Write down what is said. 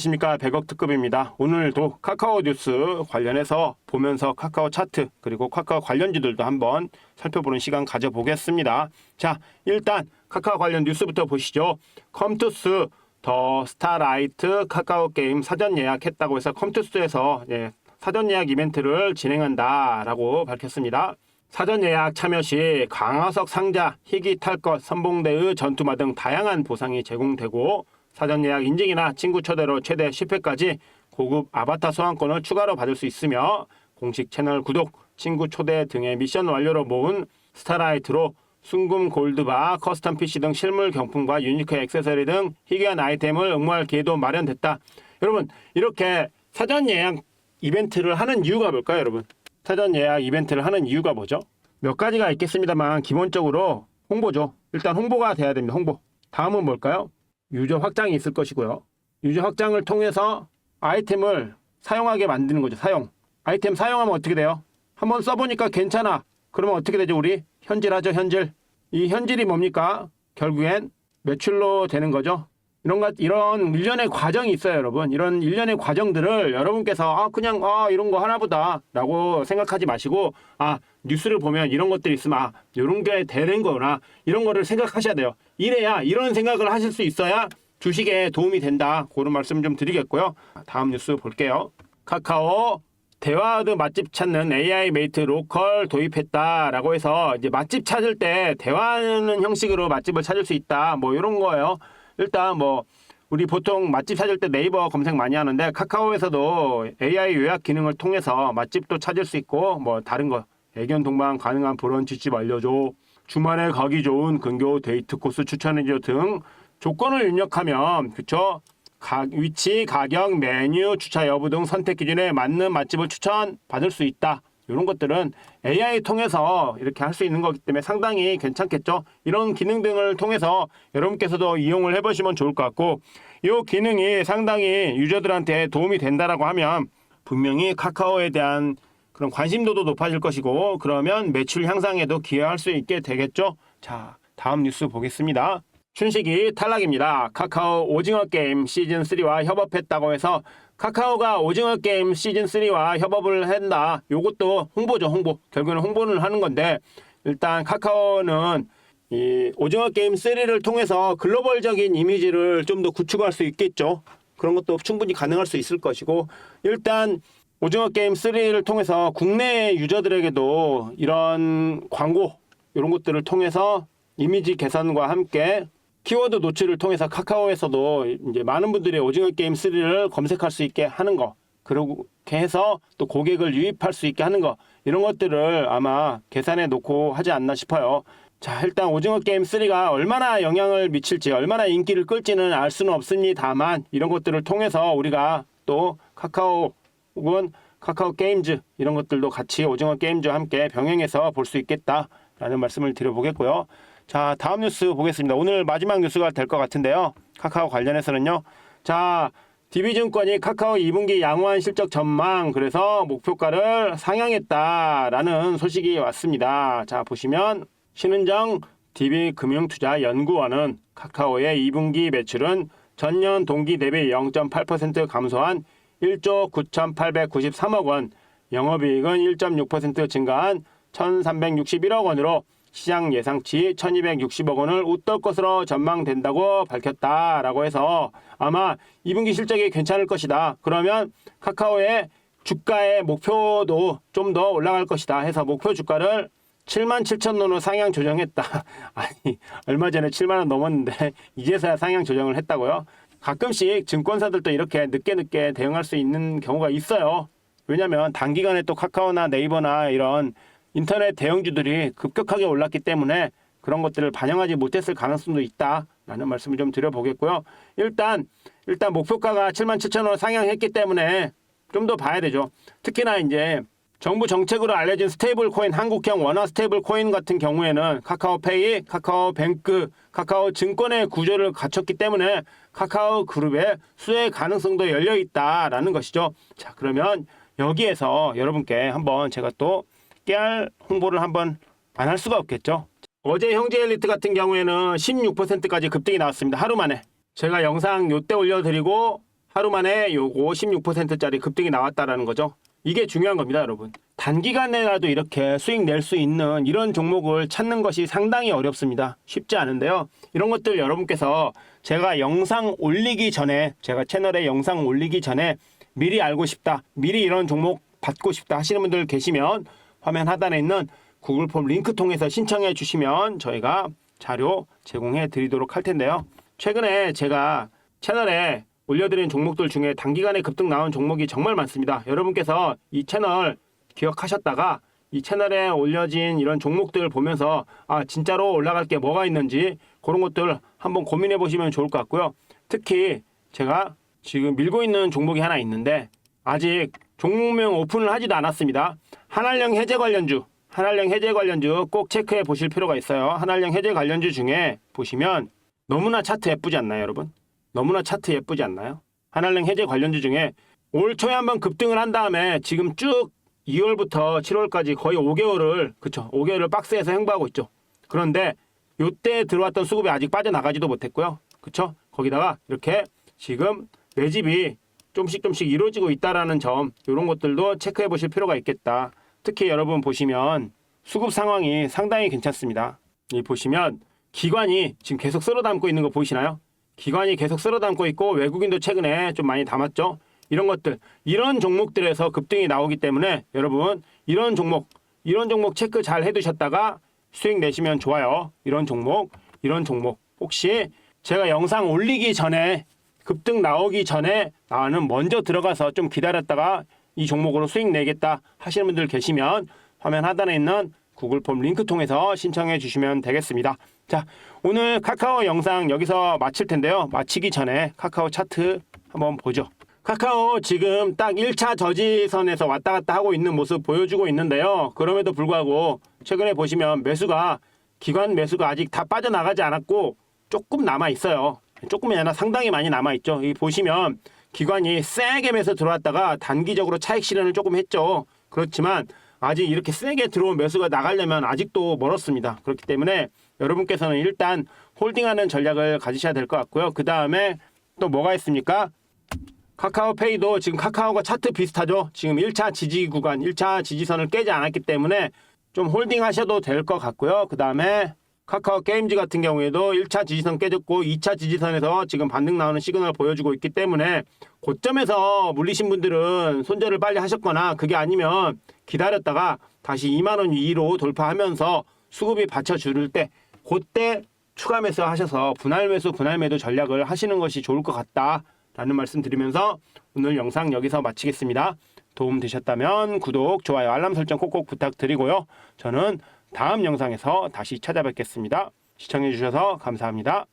안녕하십니까 100억 특급입니다. 오늘도 카카오 뉴스 관련해서 보면서 카카오 차트 그리고 카카오 관련주들도 한번 살펴보는 시간 가져보겠습니다. 자 일단 카카오 관련 뉴스부터 보시죠. 컴투스 더 스타라이트 카카오 게임 사전 예약했다고 해서 컴투스에서 예, 사전 예약 이벤트를 진행한다라고 밝혔습니다. 사전 예약 참여 시 강화석 상자, 희귀 탈것, 선봉대의 전투마 등 다양한 보상이 제공되고 사전 예약 인증이나 친구 초대로 최대 10회까지 고급 아바타 소환권을 추가로 받을 수 있으며 공식 채널 구독, 친구 초대 등의 미션 완료로 모은 스타라이트로 순금 골드바, 커스텀 PC 등 실물 경품과 유니크 액세서리 등 희귀한 아이템을 응모할 기회도 마련됐다. 여러분 이렇게 사전 예약 이벤트를 하는 이유가 뭘까요, 여러분? 사전 예약 이벤트를 하는 이유가 뭐죠? 몇 가지가 있겠습니다만 기본적으로 홍보죠. 일단 홍보가 돼야 됩니다. 홍보. 다음은 뭘까요? 유저 확장이 있을 것이고요. 유저 확장을 통해서 아이템을 사용하게 만드는 거죠. 사용. 아이템 사용하면 어떻게 돼요? 한번 써보니까 괜찮아. 그러면 어떻게 되죠, 우리? 현질하죠, 현질. 이 현질이 뭡니까? 결국엔 매출로 되는 거죠. 이런 것, 이런 일련의 과정이 있어요, 여러분. 이런 일련의 과정들을 여러분께서, 아, 그냥, 아, 이런 거 하나보다. 라고 생각하지 마시고, 아, 뉴스를 보면 이런 것들이 있으면, 아, 이런 게 되는 거구나. 이런 거를 생각하셔야 돼요. 이래야, 이런 생각을 하실 수 있어야 주식에 도움이 된다. 그런 말씀 좀 드리겠고요. 다음 뉴스 볼게요. 카카오 대화하드 맛집 찾는 AI 메이트 로컬 도입했다라고 해서 이제 맛집 찾을 때 대화하는 형식으로 맛집을 찾을 수 있다. 뭐 이런 거예요. 일단 뭐 우리 보통 맛집 찾을 때 네이버 검색 많이 하는데 카카오에서도 AI 요약 기능을 통해서 맛집도 찾을 수 있고 뭐 다른 거 애견 동반 가능한 브런치집 알려줘. 주말에 가기 좋은 근교 데이트 코스 추천해줘 등 조건을 입력하면 그쵸? 가, 위치, 가격, 메뉴, 주차 여부 등 선택 기준에 맞는 맛집을 추천 받을 수 있다. 이런 것들은 AI 통해서 이렇게 할 수 있는 거기 때문에 상당히 괜찮겠죠. 이런 기능 등을 통해서 여러분께서도 이용을 해보시면 좋을 것 같고 이 기능이 상당히 유저들한테 도움이 된다라고 하면 분명히 카카오에 대한 그런 관심도도 높아질 것이고 그러면 매출 향상에도 기여할 수 있게 되겠죠. 자, 다음 뉴스 보겠습니다. 춘식이 탈락입니다. 카카오 오징어 게임 시즌 3와 협업했다고 해서 카카오가 오징어 게임 시즌 3와 협업을 한다. 요것도 홍보죠, 홍보. 결국에는 홍보를 하는 건데 일단 카카오는 이 오징어 게임 3를 통해서 글로벌적인 이미지를 좀 더 구축할 수 있겠죠. 그런 것도 충분히 가능할 수 있을 것이고 일단 오징어 게임 3를 통해서 국내 유저들에게도 이런 광고 이런 것들을 통해서 이미지 개선과 함께 키워드 노출을 통해서 카카오에서도 이제 많은 분들이 오징어 게임 3를 검색할 수 있게 하는 거 그렇게 해서 또 고객을 유입할 수 있게 하는 거 이런 것들을 아마 계산해 놓고 하지 않나 싶어요. 자 일단 오징어 게임 3가 얼마나 영향을 미칠지 얼마나 인기를 끌지는 알 수는 없습니다만 이런 것들을 통해서 우리가 또 카카오 혹은 카카오 게임즈 이런 것들도 같이 오징어 게임즈와 함께 병행해서 볼 수 있겠다라는 말씀을 드려보겠고요. 자, 다음 뉴스 보겠습니다. 오늘 마지막 뉴스가 될 것 같은데요. 카카오 관련해서는요. 자, DB증권이 카카오 2분기 양호한 실적 전망, 그래서 목표가를 상향했다라는 소식이 왔습니다. 자, 보시면 신은정 DB금융투자연구원은 카카오의 2분기 매출은 전년 동기 대비 0.8% 감소한 1조 9,893억 원, 영업이익은 1.6% 증가한 1,361억 원으로 시장 예상치 1260억 원을 웃돌 것으로 전망된다고 밝혔다라고 해서 아마 2분기 실적이 괜찮을 것이다. 그러면 카카오의 주가의 목표도 좀 더 올라갈 것이다 해서 목표 주가를 7만 7천 원으로 상향 조정했다. 아니 얼마 전에 7만 원 넘었는데 이제서야 상향 조정을 했다고요? 가끔씩 증권사들도 이렇게 늦게 늦게 대응할 수 있는 경우가 있어요. 왜냐하면 단기간에 또 카카오나 네이버나 이런 인터넷 대형주들이 급격하게 올랐기 때문에 그런 것들을 반영하지 못했을 가능성도 있다라는 말씀을 좀 드려보겠고요. 일단 일단 목표가가 7만 7천 원 상향했기 때문에 좀 더 봐야 되죠. 특히나 이제 정부 정책으로 알려진 스테이블 코인 한국형 원화 스테이블 코인 같은 경우에는 카카오페이, 카카오뱅크, 카카오 증권의 구조를 갖췄기 때문에 카카오 그룹의 수혜 가능성도 열려 있다라는 것이죠. 자, 그러면 여기에서 여러분께 한번 제가 또 깨알 홍보를 한번 안 할 수가 없겠죠. 어제 형제 엘리트 같은 경우에는 16%까지 급등이 나왔습니다. 하루 만에. 제가 영상 요때 올려드리고 하루 만에 요거 16%짜리 급등이 나왔다라는 거죠. 이게 중요한 겁니다, 여러분. 단기간에라도 이렇게 수익 낼 수 있는 이런 종목을 찾는 것이 상당히 어렵습니다. 쉽지 않은데요. 이런 것들 여러분께서 제가 영상 올리기 전에 제가 채널에 영상 올리기 전에 미리 알고 싶다. 미리 이런 종목 받고 싶다 하시는 분들 계시면 화면 하단에 있는 구글 폼 링크 통해서 신청해 주시면 저희가 자료 제공해 드리도록 할 텐데요. 최근에 제가 채널에 올려드린 종목들 중에 단기간에 급등 나온 종목이 정말 많습니다. 여러분께서 이 채널 기억하셨다가 이 채널에 올려진 이런 종목들 보면서 아 진짜로 올라갈 게 뭐가 있는지 그런 것들 한번 고민해 보시면 좋을 것 같고요. 특히 제가 지금 밀고 있는 종목이 하나 있는데 아직 종목명 오픈을 하지도 않았습니다. 한알령 해제 관련주, 한알령 해제 관련주 꼭 체크해 보실 필요가 있어요. 한알령 해제 관련주 중에 보시면 너무나 차트 예쁘지 않나요, 여러분? 너무나 차트 예쁘지 않나요? 한알령 해제 관련주 중에 올 초에 한번 급등을 한 다음에 지금 쭉 2월부터 7월까지 거의 5개월을 그쵸 5개월을 박스에서 행보하고 있죠. 그런데 요때 들어왔던 수급이 아직 빠져나가지도 못했고요. 그쵸? 거기다가 이렇게 지금 매집이 좀씩 좀씩 이루어지고 있다라는 점 이런 것들도 체크해 보실 필요가 있겠다. 특히 여러분 보시면 수급 상황이 상당히 괜찮습니다. 이 보시면 기관이 지금 계속 쓸어 담고 있는 거 보이시나요? 기관이 계속 쓸어 담고 있고 외국인도 최근에 좀 많이 담았죠. 이런 것들 이런 종목들에서 급등이 나오기 때문에 여러분 이런 종목 이런 종목 체크 잘 해두셨다가 수익 내시면 좋아요. 이런 종목 이런 종목 혹시 제가 영상 올리기 전에 급등 나오기 전에 나는 먼저 들어가서 좀 기다렸다가 이 종목으로 수익 내겠다 하시는 분들 계시면 화면 하단에 있는 구글 폼 링크 통해서 신청해 주시면 되겠습니다. 자, 오늘 카카오 영상 여기서 마칠 텐데요. 마치기 전에 카카오 차트 한번 보죠. 카카오 지금 딱 1차 저지선에서 왔다 갔다 하고 있는 모습 보여주고 있는데요. 그럼에도 불구하고 최근에 보시면 매수가 기관 매수가 아직 다 빠져나가지 않았고 조금 남아 있어요. 조금이 아니라 상당히 많이 남아 있죠. 이 보시면 기관이 세게 매서 들어왔다가 단기적으로 차익 실현을 조금 했죠. 그렇지만 아직 이렇게 세게 들어온 매수가 나가려면 아직도 멀었습니다. 그렇기 때문에 여러분께서는 일단 홀딩하는 전략을 가지셔야 될 것 같고요. 그 다음에 또 뭐가 있습니까? 카카오페이도 지금 카카오가 차트 비슷하죠. 지금 1차 지지 구간, 1차 지지선을 깨지 않았기 때문에 좀 홀딩 하셔도 될 것 같고요. 그 다음에 카카오 게임즈 같은 경우에도 1차 지지선 깨졌고 2차 지지선에서 지금 반등 나오는 시그널을 보여주고 있기 때문에 고점에서 물리신 분들은 손절을 빨리 하셨거나 그게 아니면 기다렸다가 다시 2만 원 위로 돌파하면서 수급이 받쳐줄 때 그때 추가 매수 하셔서 분할 매수 분할 매도 전략을 하시는 것이 좋을 것 같다라는 말씀 드리면서 오늘 영상 여기서 마치겠습니다. 도움 되셨다면 구독, 좋아요, 알람 설정 꼭꼭 부탁드리고요. 저는 다음 영상에서 다시 찾아뵙겠습니다. 시청해 주셔서 감사합니다.